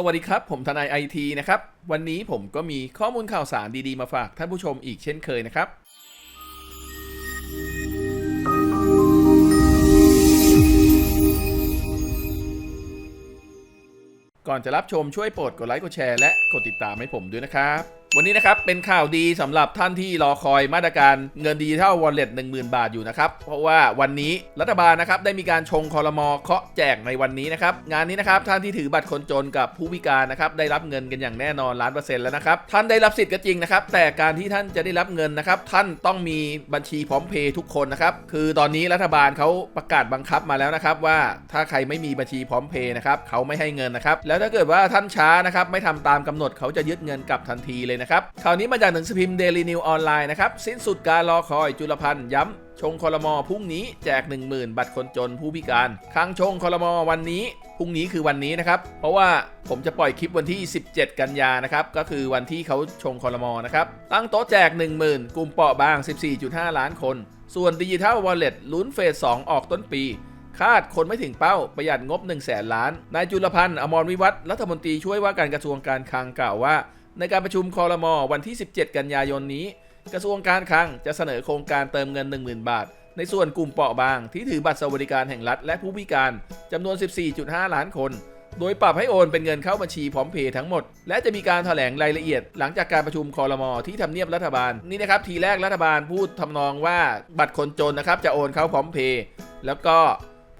สวัสดีครับ ผมทนายไอทีนะครับ วันนี้ผมก็มีข้อมูลข่าวสารดี ๆ มาฝากท่านผู้ชมอีกเช่นเคยนะครับ ก่อนจะรับชมช่วยโปรดกดไลค์กดแชร์และกดติดตามให้ผมด้วยนะครับ วันนี้นะครับเป็นข่าวดีสำหรับท่านที่รอคอยมาตรการเงินดิจิทัลวอลเล็ต10,000บาทอยู่นะครับเพราะว่าวันนี้รัฐบาลนะครับได้มีการชงคอรมอเคาะแจกในวันนี้นะครับงานนี้นะครับท่านที่ถือบัตรคนจนกับผู้พิการนะครับได้รับเงินกันอย่างแน่นอนล้านเปอร์เซ็นต์แล้วนะครับท่านได้รับสิทธิ์ก็จริงนะครับแต่การที่ท่านจะได้รับเงินนะครับท่านต้องมีบัญชีพร้อมเพย์ทุกคนนะครับคือตอนนี้รัฐบาลเขาประกาศบังคับมาแล้วนะครับว่าถ้าใครไม่มีบัญชีพร้อมเพย์นะครับเขาไม่ให้เงินนะครับแล้วถ้าเกิดว่าท่านช้านะครับไม่ทำตามกำหนดเขาจะยึดเงินกลับทันทีเลยนะครับคราวนี้มาจากหนังสือพิมพ์เดลีนิวออนไลน์นะครับ สิ้นสุดการรอคอยจุลพันธ์ย้ำชงคอรมอพรุ่งนี้แจก 10,000 บัตรคนจนผู้พิการค้างชงคอรมอวันนี้พรุ่งนี้คือวันนี้นะครับ เพราะว่าผมจะปล่อยคลิปวันที่ 17 กันยานะครับ ก็คือวันที่เขาชงคอรมอนะครับ ตั้งโต๊ะแจก 10,000 กลุ่มเปราะบาง 14.5 ล้านคน ส่วนดิจิทัลวอลเล็ตลุ้นเฟส 2 ออกต้นปีคาดคนไม่ถึงเป้าประหยัดงบ 1 0 0 0 0แสนล้าน นายจุลพันธ์อมรวิวัฒรัฐมนตรีช่วยว่าการกระทรวงการคลังกล่าวว่า ในการประชุมคอรมอวันที่ 17 กันยายนนี้ กระทรวงการคลังจะเสนอโครงการเติมเงิน 10,000 บาท ในส่วนกลุ่มเปราะบาง ที่ถือบัตรสวัสดิการแห่งรัฐและผู้พิการจำนวน 14.5 ล้านคน โดยปรับให้โอนเป็นเงินเข้าบัญชีพร้อมเพย์ทั้งหมด และจะมีการถแถลงรายละเอียด หลังจากการประชุมคอรมอที่ทำเนียบรัฐบาลนี่นะครับทีแรกรัฐบาลพูดทำนองว่าบัตรคนจนนะครับจะโอนเข้าพร้อมเพย์แล้วก็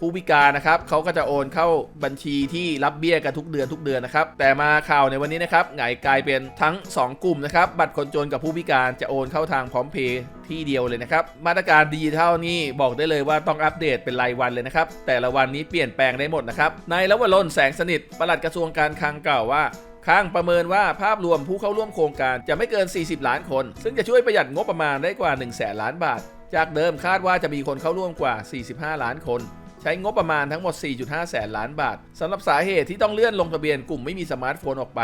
ผู้พิการนะครับเขาก็จะโอนเข้าบัญชีที่รับเบี้ยกันทุกเดือนทุกเดือนนะครับ แต่มาข่าวในวันนี้นะครับไงกลายเป็นทั้ง 2 กลุ่มนะครับ บัตรคนจนกับผู้พิการจะโอนเข้าทางพร้อมเพย์ที่เดียวเลยนะครับ มาตรการดิจิทัลนี่บอกได้เลยว่าต้องอัปเดตเป็นรายวันเลยนะครับ แต่ละวันนี้เปลี่ยนแปลงได้หมดนะครับนายละวรนแสงสนิทปลัดกระทรวงการคลังกล่าวว่าข้างประเมินว่าภาพรวมผู้เข้าร่วมโครงการจะไม่เกิน 40 ล้านคน ซึ่งจะช่วยประหยัดงบประมาณได้กว่า 1 0 0 0 0แสนล้านบาท จากเดิมคาดว่าจะมีคนเข้าร่วมกว่า 45 ล้านคน ใช้งบประมาณทั้งหมด 4.5 แสนล้านบาทสำหรับสาเหตุที่ต้องเลื่อนลงทะเบียนกลุ่มไม่มีสมาร์ทโฟนออกไป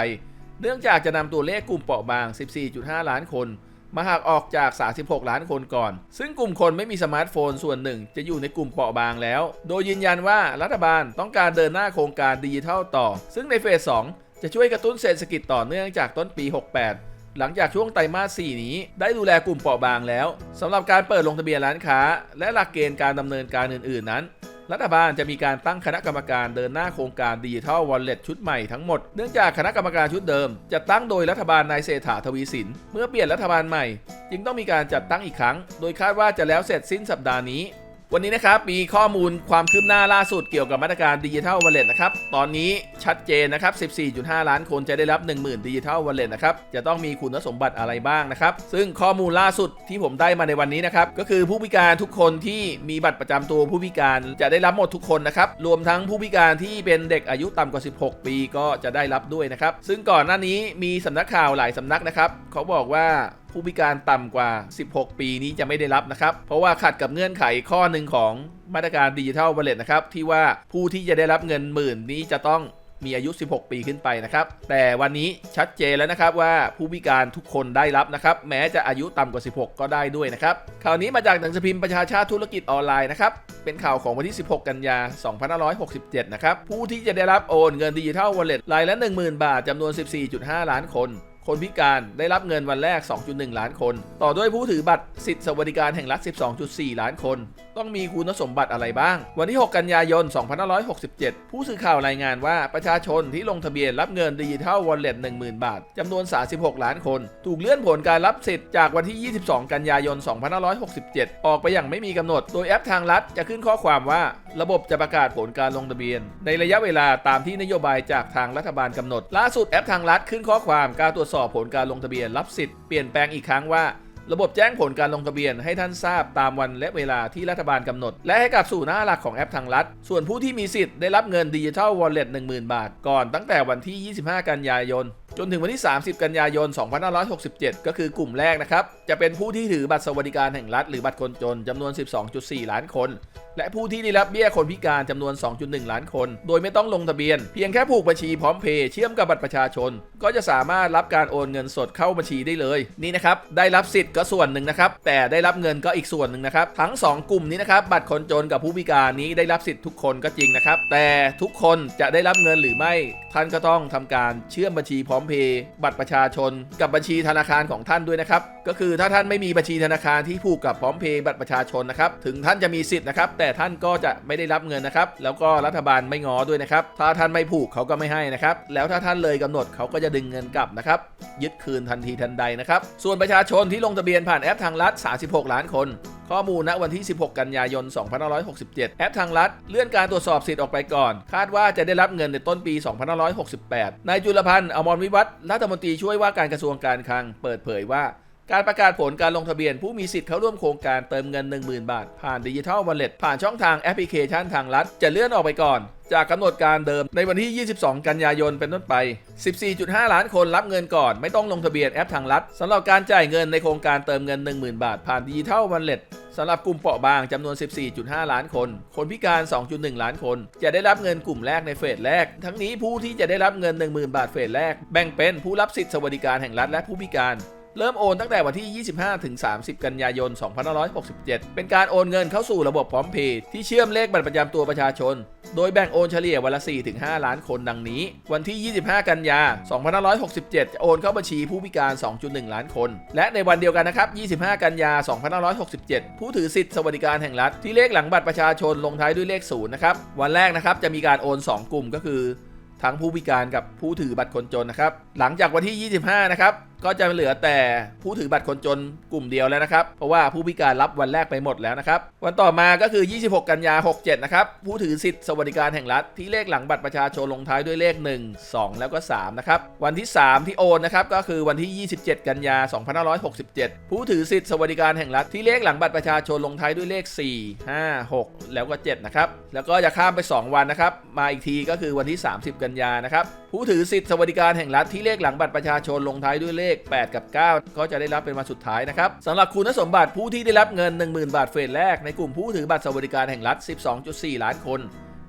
เนื่องจากจะนำตัวเลขกลุ่มเปราะบาง 14.5 ล้านคน มาหักออกจาก 36 ล้านคนก่อน ซึ่งกลุ่มคนไม่มีสมาร์ทโฟนส่วนหนึ่ง จะอยู่ในกลุ่มเปราะบางแล้ว โดยยืนยันว่ารัฐบาลต้องการเดินหน้าโครงการดิจิทัลต่อ ซึ่งในเฟส 2 จะช่วยกระตุ้นเศรษฐกิจต่อเนื่องจากต้นปี 68หลังจากช่วงไตรมาส 4 นี้ได้ดูแลกลุ่มเปราะบางแล้วสำหรับการเปิดลงทะเบียนร้านค้า และหลักเกณฑ์การดำเนินการอื่น ๆ นั้น รัฐบาลจะมีการตั้งคณะกรรมการเดินหน้าโครงการดิจิทัลวอลเล็ตชุดใหม่ทั้งหมด เนื่องจากคณะกรรมการชุดเดิม จะตั้งโดยรัฐบาลนายเศรษฐาทวีสิน เมื่อเปลี่ยนรัฐบาลใหม่ จึงต้องมีการจัดตั้งอีกครั้ง โดยคาดว่าจะแล้วเสร็จสิ้นสัปดาห์นี้ วันนี้นะครับมีข้อมูลความคืบหน้าล่าสุดเกี่ยวกับมาตรการดิจิทัลวอลเล็ตนะครับ ตอนนี้ชัดเจนนะครับ 14.5 ล้านคนจะได้รับ 10,000ดิจิทัลวอลเล็ตนะครับ จะต้องมีคุณสมบัติอะไรบ้างนะครับ ซึ่งข้อมูลล่าสุดที่ผมได้มาในวันนี้นะครับ ก็คือผู้พิการทุกคนที่มีบัตรประจำตัวผู้พิการจะได้รับหมดทุกคนนะครับ รวมทั้งผู้พิการที่เป็นเด็กอายุต่ำกว่า 16 ปีก็จะได้รับด้วยนะครับ ซึ่งก่อนหน้านี้มีสำนักข่าวหลายสำนักนะครับเขาบอกว่า ผู้พิการต่ำกว่า 16 ปีนี้จะไม่ได้รับนะครับ เพราะว่าขัดกับเงื่อนไขข้อหนึ่งของมาตรการดิจิทัลวอลเลตนะครับ ที่ว่าผู้ที่จะได้รับเงินหมื่นนี้จะต้องมีอายุ 16 ปีขึ้นไปนะครับ แต่วันนี้ชัดเจนแล้วนะครับว่าผู้พิการทุกคนได้รับนะครับ แม้จะอายุต่ำกว่า 16 ก็ได้ด้วยนะครับ ข่าวนี้มาจากหนังสือพิมพ์ประชาชาติธุรกิจออนไลน์นะครับ เป็นข่าวของวันที่ 16 กันยา 2567 นะครับ ผู้ที่จะได้รับโอนเงินดิจิทัลวอลเล็ตรายละ 10,000 บาทจำนวน 14.5 ล้านคน คนพิการได้รับเงินวันแรก 2.1 ล้านคน ต่อด้วยผู้ถือบัตรสิทธิสวัสดิการแห่งรัฐ 12.4 ล้านคน ต้องมีคุณสมบัติอะไรบ้าง วันที่ 6 กันยายน 2567 ผู้สื่อข่าวรายงานว่าประชาชนที่ลงทะเบียนรับเงินดิจิทัลวอลเล็ต10,000 บาทจำนวน 36 ล้านคน ถูกเลื่อนผลการรับสิทธิ์จากวันที่ 22 กันยายน 2567 ออกไปอย่างไม่มีกำหนด โดยแอปทางรัฐจะขึ้นข้อความว่า ระบบจะประกาศผลการลงทะเบียน ในระยะเวลาตามที่นโยบายจากทางรัฐบาลกำหนด ล่าสุดแอปทางรัฐขึ้นข้อความการตรวจสอบผลการลงทะเบียนรับสิทธิ์เปลี่ยนแปลงอีกครั้งว่า ระบบแจ้งผลการลงทะเบียนให้ท่านทราบตามวันและเวลาที่รัฐบาลกำหนด และให้กลับสู่หน้าหลักของแอปทางรัฐส่วนผู้ที่มีสิทธิ์ได้รับเงินดิจิทัลวอลเล็ต10,000 บาท ก่อนตั้งแต่วันที่ 25 กันยายน จนถึงวันที่ 30 กันยายน 2567 ก็คือกลุ่มแรกนะครับ จะเป็นผู้ที่ถือบัตรสวัสดิการแห่งรัฐหรือบัตรคนจนจำนวน 12.4 ล้านคน และผู้ที่ได้รับเบี้ยคนพิการจำนวน 2.1 ล้านคน โดยไม่ต้องลงทะเบียน เพียงแค่ผูกบัญชีพร้อมเพย์เชื่อมกับบัตรประชาชน ก็จะสามารถรับการโอนเงินสดเข้าบัญชีได้เลย นี่นะครับ ได้รับสิทธิ์ก็ส่วนหนึ่งนะครับ แต่ได้รับเงินก็อีกส่วนหนึ่งนะครับ ทั้ง 2 กลุ่มนี้นะครับ บัตรคนจนกับผู้พิการนี้ได้รับสิทธิ์ทุกคนก็จริงนะครับ แต่ทุกคนจะได้รับเงินหรือไม่ ท่านก็ต้องทำการเชื่อมบัญชีพร้อมเพย์บัตรประชาชน กับบัญชีธนาคารของท่านด้วยนะครับ ก็คือถ้าท่านไม่มีบัญชีธนาคารที่ผูกกับพร้อมเพย์บัตรประชาชนนะครับ ถึงท่านจะมีสิทธิ์นะครับแแต่ท่านก็จะไม่ได้รับเงินนะครับ แล้วก็รัฐบาลไม่ง้อด้วยนะครับ ถ้าท่านไม่ผูกเขาก็ไม่ให้นะครับ แล้วถ้าท่านเลยกำหนดเขาก็จะดึงเงินกลับนะครับ ยึดคืนทันทีทันใดนะครับ ส่วนประชาชนที่ลงทะเบียนผ่านแอปทางรัฐ 36 ล้านคนข้อมูลณวันที่ 16 กันยายน 2567 แอปทางรัฐ เลื่อนการตรวจสอบสิทธิ์ออกไปก่อน คาดว่าจะได้รับเงินในต้นปี 2568 นายจุลพันธ์อมรวิวัฒน์รัฐมนตรีช่วยว่าการกระทรวงการคลัง เปิดเผยว่า การประกาศผลการลงทะเบียนผู้มีสิทธิ์เข้าร่วมโครงการเติมเงิน 10,000 บาท ผ่านดิจิทัลวอลเล็ตผ่านช่องทางแอปพลิเคชันทางรัฐจะเลื่อนออกไปก่อน จากกำหนดการเดิมในวันที่ 22 กันยายนเป็นต้นไป 14.5 ล้านคนรับเงินก่อน ไม่ต้องลงทะเบียนแอปทางรัฐสำหรับการจ่ายเงินในโครงการเติมเงิน 10,000 บาท ผ่านดิจิทัลวอลเล็ตสำหรับกลุ่มเปราะบางจำนวน 14.5 ล้านคน คนพิการ 2.1 ล้านคน จะได้รับเงินกลุ่มแรกในเฟสแรก ทั้งนี้ผู้ที่จะได้รับเงิน 10,000 บาทเฟสแรก แบ่งเป็นผู้รับสิทธิสวัสดิการแห่งรัฐและผู้พิการ เริ่มโอนตั้งแต่วันที่ 25 ถึง 30 กันยายน 2567 เป็นการโอนเงินเข้าสู่ระบบพร้อมเพย์ที่เชื่อมเลขบัตรประจำตัวประชาชน โดยแบ่งโอนเฉลี่ยวันละ 4-5 ล้านคนดังนี้ วันที่ 25 กันยา 2567 จะโอนเข้าบัญชีผู้พิการ 2.1 ล้านคน และในวันเดียวกันนะครับ 25 กันยา 2567 ผู้ถือสิทธิสวัสดิการแห่งรัฐที่เลขหลังบัตรประชาชนลงท้ายด้วยเลข0นะครับ วันแรกนะครับจะมีการโอน 2 กลุ่มก็คือ ทั้งผู้พิการกับผู้ถือบัตรคนจนนะครับ หลังจากวันที่ 25 นะครับก็จะเหลือแต่ผู้ถือบัตรคนจนกลุ่มเดียวแล้วนะครับ เพราะว่าผู้พิการรับวันแรกไปหมดแล้วนะครับ วันต่อมาก็คือ 26 กันยา 67 นะครับ ผู้ถือสิทธิสวัสดิการแห่งรัฐที่เลขหลังบัตรประชาชนลงท้ายด้วยเลข 1 2 แล้วก็ 3 นะครับ วันที่ 3 ที่โอนนะครับ ก็คือวันที่ 27 กันยา 2567 ผู้ถือสิทธิสวัสดิการแห่งรัฐที่เลขหลังบัตรประชาชนลงท้ายด้วยเลข 4 5 6 แล้วก็ 7 นะครับ แล้วก็จะข้ามไป 2 วันนะครับ มาอีกทีก็คือวันที่ 30 กันยานะครับ ผู้ถือสิทธิสวัสดิการแห่งรัฐที่เลขหลังบัตรประชาชนลงท้ายด้วยเลขข 8 กับ 9 ก็จะได้รับเป็นวันสุดท้ายนะครับสำหรับคุณสมบัติผู้ที่ได้รับเงิน 10,000 บาทเฟสแรกในกลุ่มผู้ถือบัตรสวัสดิการแห่งรัฐ 12.4 ล้านคน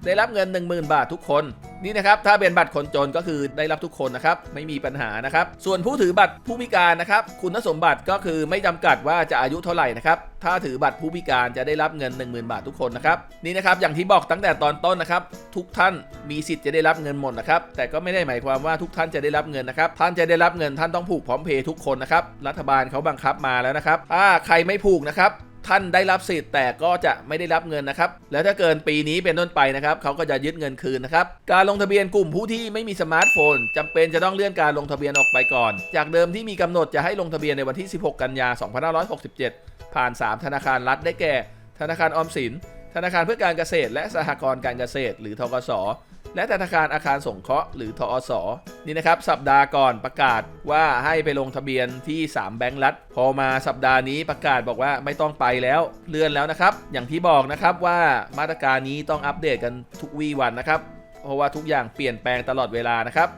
ได้รับเงิน 10,000 บาททุกคนนี่นะครับถ้าเป็นบัตรคนจนก็คือได้รับทุกคนนะครับไม่มีปัญหานะครับส่วนผู้ถือบัตรผู้พิการนะครับคุณสมบัติก็คือไม่จำกัดว่าจะอายุเท่าไหร่นะครับถ้าถือบัตรผู้พิการจะได้รับเงิน 10,000 บาททุกคนนะครับนี่นะครับอย่างที่บอกตั้งแต่ตอนต้นนะครับทุกท่านมีสิทธิ์จะได้รับเงินหมดนะครับแต่ก็ไม่ได้หมายความว่าทุกท่านจะได้รับเงินนะครับท่านจะได้รับเงินท่านต้องผูกพร้อมเพย์ทุกคนนะครับรัฐบาลเขาบังคับมาแล้วนะครับถ้าใครไม่ผูกนะครับ ท่านได้รับสิทธิ์แต่ก็จะไม่ได้รับเงินนะครับ แล้วถ้าเกินปีนี้เป็นต้นไปนะครับเขาก็จะยึดเงินคืนนะครับ การลงทะเบียนกลุ่มผู้ที่ไม่มีสมาร์ทโฟนจำเป็นจะต้องเลื่อนการลงทะเบียนออกไปก่อน จากเดิมที่มีกำหนดจะให้ลงทะเบียนในวันที่ 16 กันยา 2567 ผ่าน 3 ธนาคารรัฐได้แก่ ธนาคารออมสิน ธนาคารเพื่อการเกษตร และสหกรณ์การเกษตร หรือทกส และธนาคารอาคารสงเคราะห์หรือทอสนี่นะครับ สัปดาห์ก่อนประกาศว่าให้ไปลงทะเบียนที่ 3 แบงก์รัฐ พอมาสัปดาห์นี้ประกาศบอกว่าไม่ต้องไปแล้วเลื่อนแล้วนะครับ อย่างที่บอกนะครับว่ามาตรการนี้ต้องอัปเดตกันทุกวีวันนะครับ เพราะว่าทุกอย่างเปลี่ยนแปลงตลอดเวลานะครับ